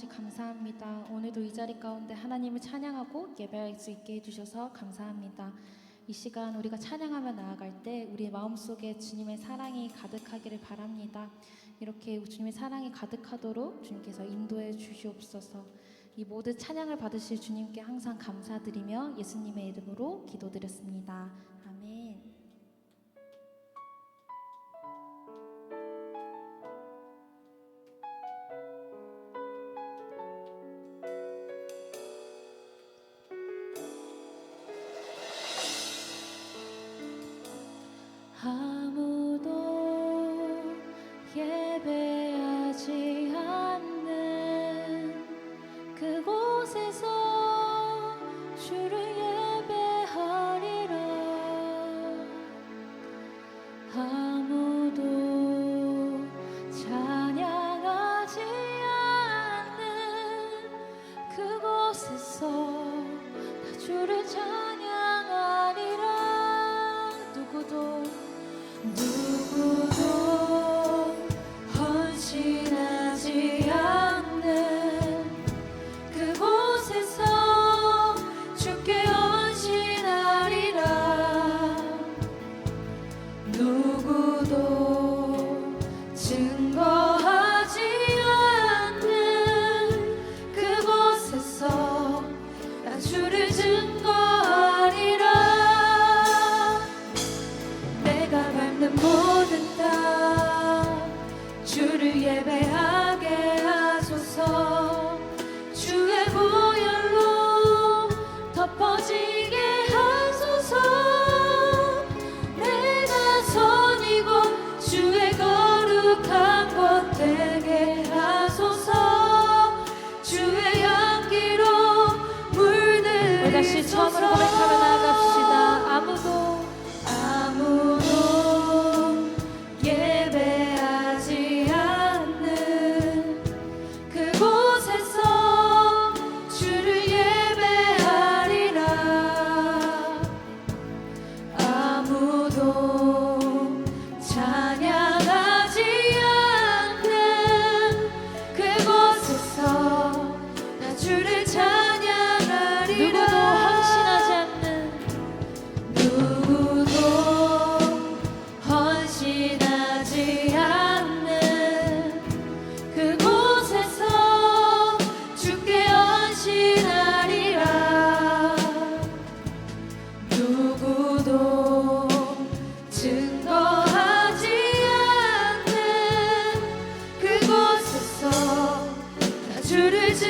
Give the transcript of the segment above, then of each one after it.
주셔서 감사합니다. 오늘도 이 자리 가운데 하나님을 찬양하고 예배할 수 있게 해주셔서 감사합니다. 이 시간 우리가 찬양하며 나아갈 때 우리의 마음속에 주님의 사랑이 가득하기를 바랍니다. 이렇게 주님의 사랑이 가득하도록 주님께서 인도해 주시옵소서. 이 모든 찬양을 받으실 주님께 항상 감사드리며 예수님의 이름으로 기도드렸습니다.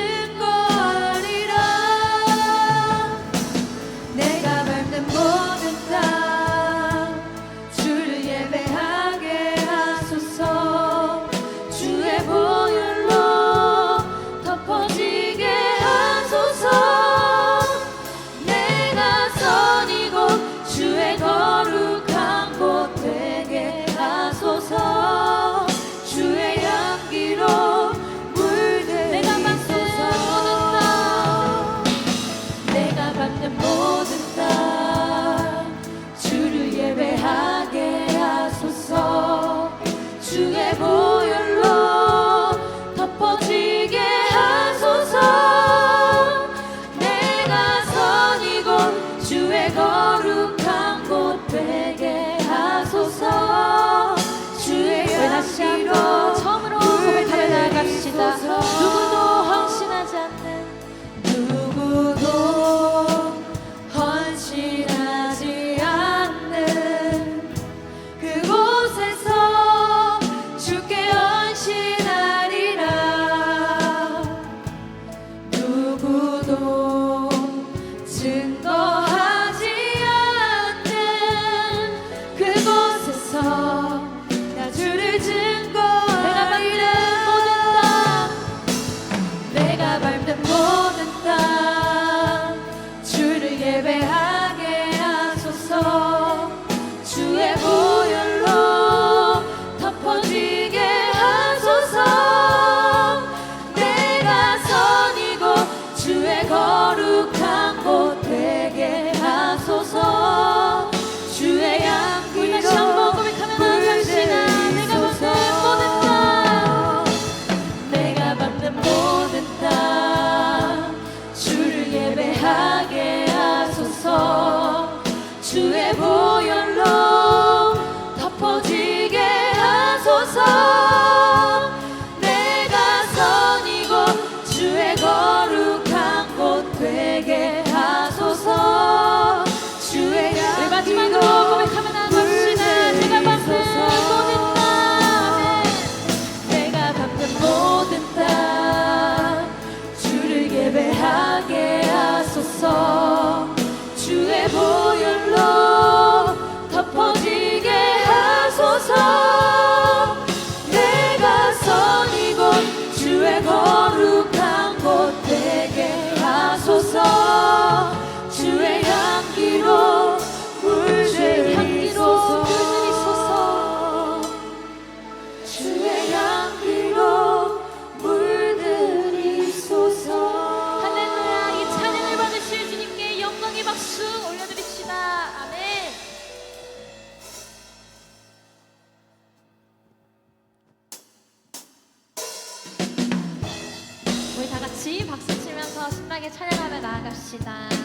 it go? 찬양하며 나아갑시다.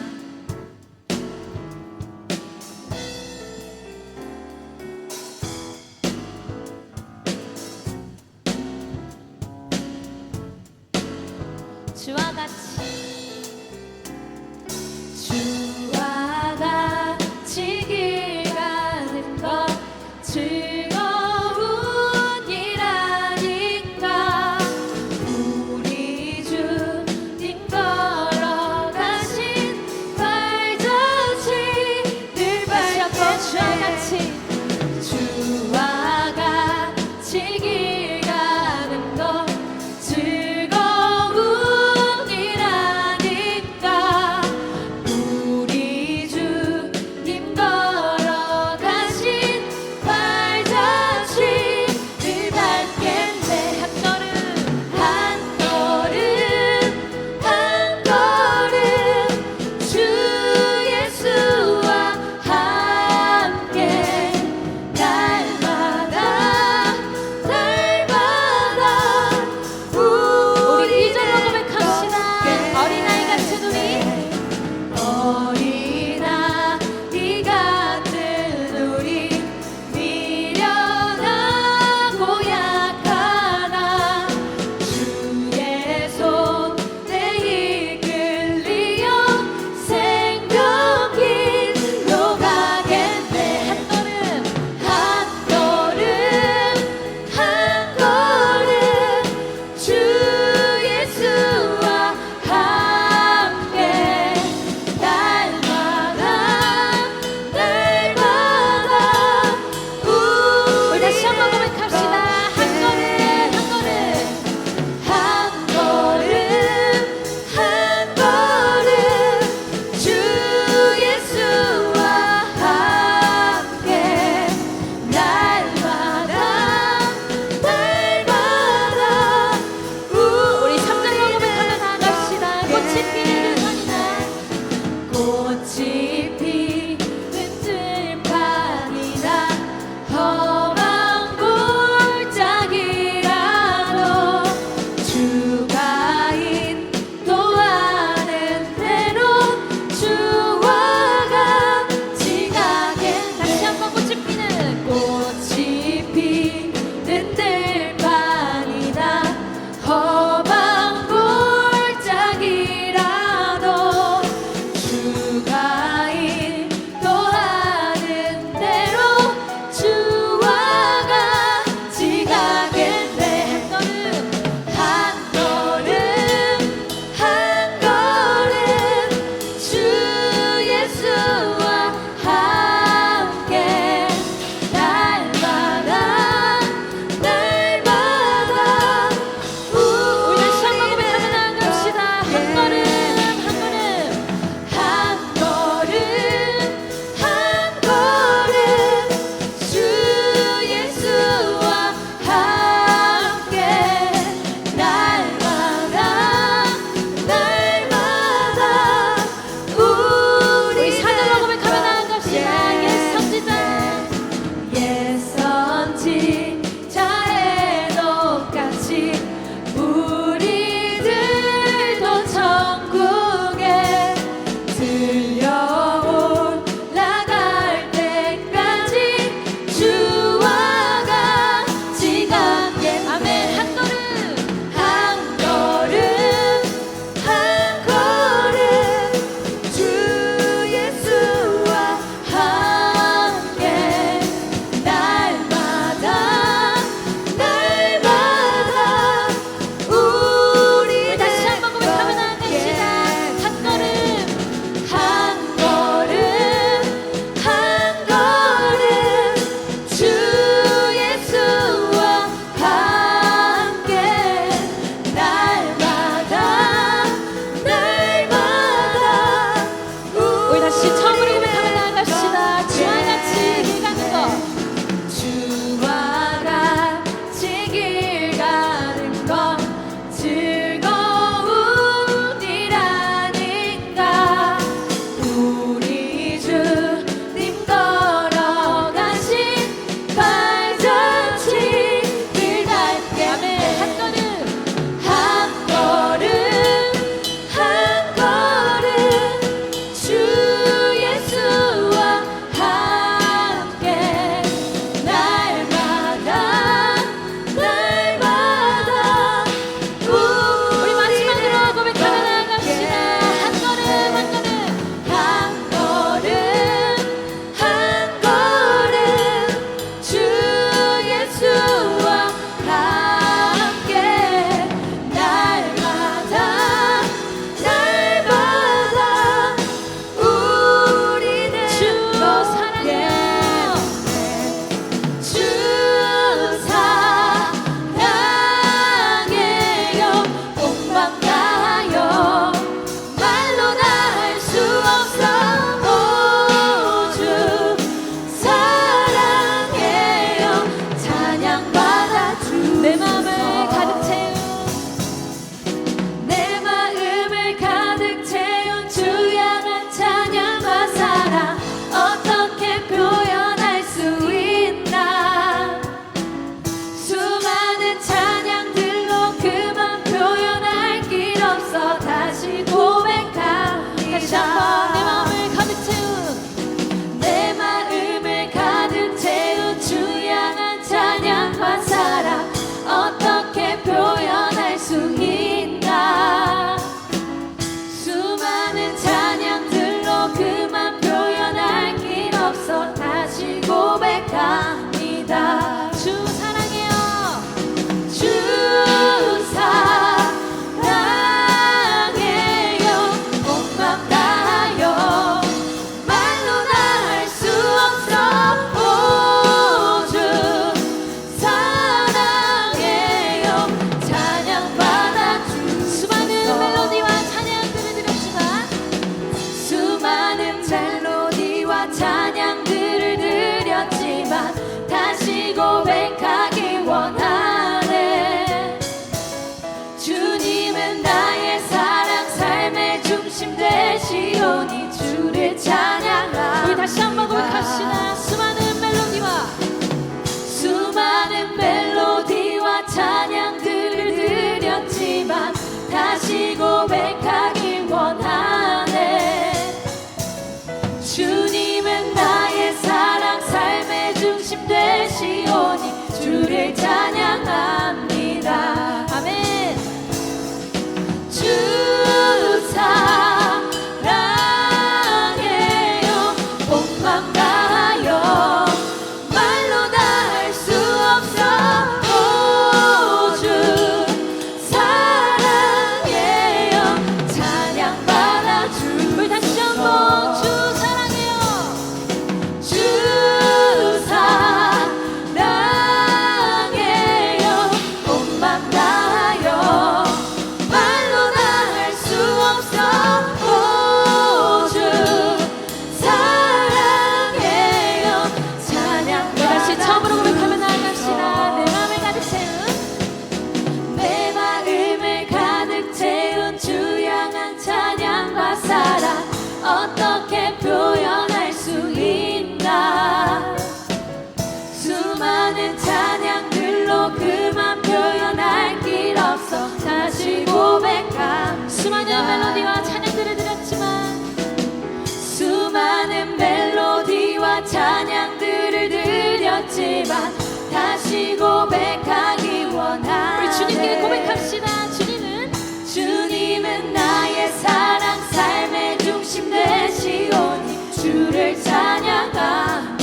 다시 고백하기 원하 우리 주님께 고백합시다. 주님은 주님은 나의 사랑 삶의 중심 되시오니 주를 찬양하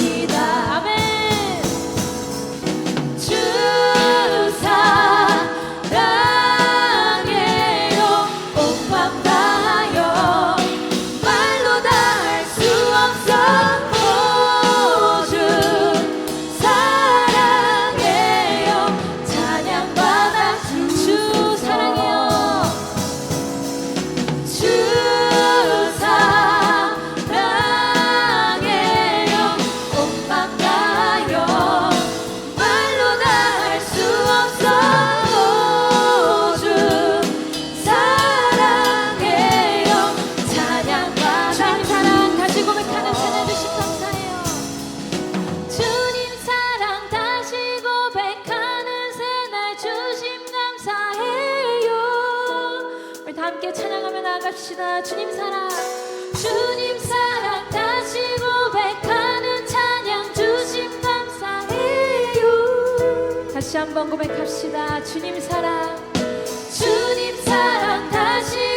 한번 고백합시다. 주님 사랑. 주님 사랑 다시